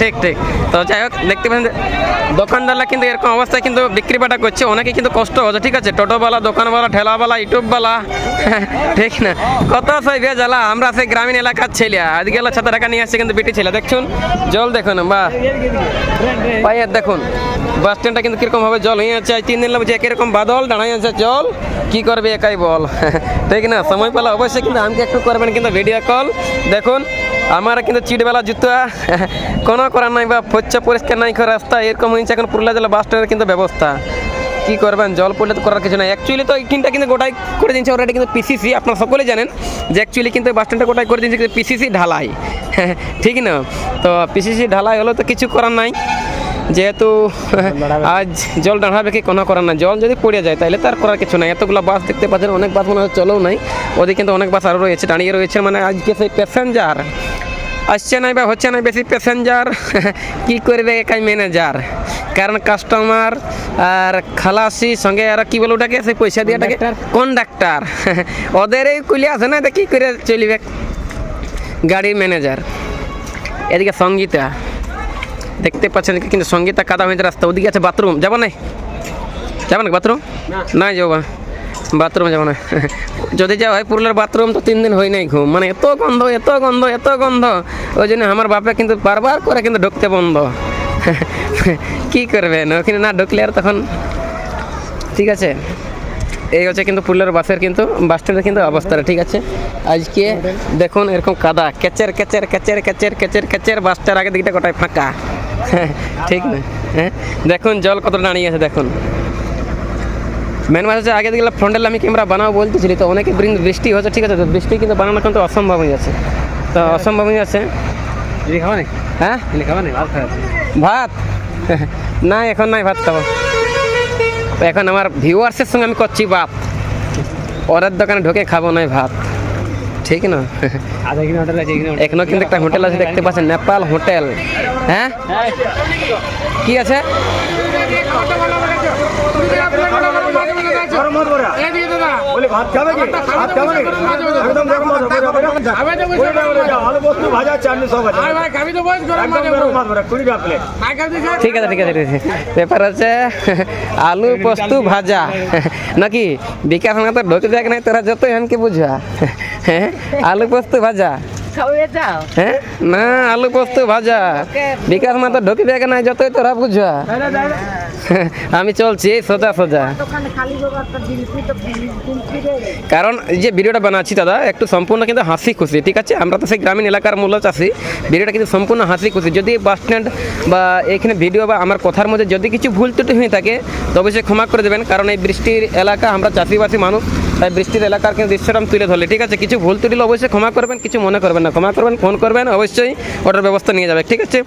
ঠিক ঠিক। তো যাই হোক, দেখতে পাচ্ছেন দোকানদাররা কিন্তু এরকম অবস্থায় কিন্তু বিক্রি বাটা করছে। অনেকে কিন্তু কষ্ট হচ্ছে, ঠিক আছে? টোটোওয়ালা, দোকানওয়ালা, ঠেলাওয়ালা, ইউটিউবওয়ালা, ঠিক না? কত সেই ভেজালা আমরা সেই গ্রামীণ এলাকার ছেলে আজকে ছাতা টাকা নিয়ে আসছে কিন্তু বিটি ছেলে দেখছুন? জল দেখুন, বা পাইয়ের দেখুন। বাস স্ট্যান্ডটা কিন্তু কীরকম ভাবে জল হয়ে আছে তিন দিন লাগছে কীরকম বাদল দাঁড়াই আছে জল। কি করবে একাই বল? ঠিক না? সময় পেলে অবশ্যই কিন্তু আমাকে একটু করবেন কিন্তু ভিডিও কল দেখুন আমার কিন্তু চিটবেলা জুতা কোনো করার নাই বা ফচ্চা পরিষ্কার নাই করে রাস্তা এরকম হয়েছে এখন পুরুলিয়া জেলা বাস স্ট্যান্ডের কিন্তু ব্যবস্থা। কি করবেন জল পড়লে তো করার কিছু নাই। অ্যাকচুয়ালি তো এই টিমটা কিন্তু গোটাই করে দিয়েছে অলরেডি কিন্তু পিসিসি আপনারা সকলে জানেন যে অ্যাকচুয়ালি কিন্তু বাস স্ট্যান্ডটা গোটাই করে দিয়েছে কিন্তু পিসিসি ঢালাই। ঠিক না? তো পিসিসি ঢালাই হলো তো কিছু করার নাই। যেহেতু আজ জল দাঁড়াবে কি কোনো করার না জল যদি পড়ে যায় তাহলে তার করার কিছু নাই। এতগুলো বাস দেখতে পাচ্ছেন অনেক বাস মনে হয় চলেও নাই। ওদিকে কিন্তু অনেক বাস আরও রয়েছে দাঁড়িয়ে রয়েছে। মানে আজকে সেই প্যাসেঞ্জার আসছে নাই বা হচ্ছে না বেশি প্যাসেঞ্জার কি করবে একাই ম্যানেজার কারণ কাস্টমার আর খালাসি সঙ্গে আর কি বলে ওটাকে সেই পয়সা দিয়েটাকে কন্ডাক্টার ওদের এই কুলি আছে না এটা কি করে চলবে? গাড়ির ম্যানেজার এদিকে সঙ্গীতা। দেখতে পাচ্ছেন কিন্তু সঙ্গীতা কাদা হয়েছে রাস্তা ওদিকে আছে বাথরুম যাব না যাব না বাথরুম না। যাব বাথরুমে যাব না। যদি যাওয়া হয় পুরুলিয়ার বাথরুম তো তিন দিন হয় নাই ঘুম। মানে এত গন্ধ এত গন্ধ এত গন্ধ। ওই জন্য আমার বাপে কিন্তু বারবার করে কিন্তু ঢুকতে বন্ধ। কি করবেন ওখানে না ঢুকলে আর তখন ঠিক আছে। এই হচ্ছে কিন্তু পুরুলিয়ার বাসের কিন্তু বাস স্ট্যান্ডের কিন্তু অবস্থাটা ঠিক আছে। আজকে দেখুন এরকম কাদা। কেচের কেচের কেচের কেচের কেচের কেচের বাসটার আগে দিকটা গোটায় ফাঁকা। ঠিক না? হ্যাঁ? দেখুন জল কত দাঁড়িয়ে আছে, দেখুন। মেন মাছ হচ্ছে আগে দিকে ফ্রন্টাল আমি ক্যামেরা বানাবো বলতেছিলি তো অনেকে বৃষ্টি হচ্ছে ঠিক আছে? তো বৃষ্টি কিন্তু বানানো কিন্তু অসম্ভব হয়ে যাচ্ছে। তো অসম্ভব হয়ে যাচ্ছে। হ্যাঁ? ভাত না এখন নাই ভাত খাব। এখন আমার ভিউয়ার্সের সঙ্গে আমি করছি ভাত ওদের দোকানে ঢুকে খাব নাই ভাত। ঠিক না? আছে এখানে এখনও কিন্তু একটা হোটেল আছে দেখতে পাচ্ছেন নেপাল হোটেল। হ্যাঁ। কি আছে? বলি ভাত খাবে কি? ভাত খাবে কি? একদম গরম ভাত হবে কুড়ি টাকা আলু পোস্ত ভাজা চাটনি সব আছে। একদম গরম ভাত হবে কুড়ি টাকা প্লেট। ঠিক আছে ঠিক আছে ঠিক আছে। ব্যাপার আলু পোস্ত ভাজা। নাকি? বিকাশ না তো ঢোকে দেখ নাই তোরা যতই আমি কি বুঝা হ্যাঁ? আলু পোস্ত ভাজা। হ্যাঁ না আলু পোস্ত ভাজা। বিকাশ মা তো ঢোকে দেখ নাই যতই তোরা বুঝা। আমি চলছি সোজা সোজা। কারণ এই যে ভিডিওটা বানাচ্ছি দাদা একটু সম্পূর্ণ কিন্তু হাসি খুশি ঠিক আছে? আমরা তো সেই গ্রামীণ এলাকার মূল্য চাষি। ভিডিওটা কিন্তু সম্পূর্ণ হাসি খুশি। যদি বাস স্ট্যান্ড বা এখানে ভিডিও বা আমার কথার মধ্যে যদি কিছু ভুল ত্রুটি হয়ে থাকে তবে সে ক্ষমা করে দেবেন। কারণ এই বৃষ্টির এলাকা আমরা চাষিবাসী মানুষ তাই বৃষ্টির এলাকার কিন্তু দৃশ্যটা তুলে ধরলে। ঠিক আছে, কিছু ভুল তুলিলে অবশ্যই ক্ষমা করবেন, কিছু মনে করবেন না। ক্ষমা করবেন, ফোন করবেন, অবশ্যই অর্ডার ব্যবস্থা নিয়ে যাবে। ঠিক আছে?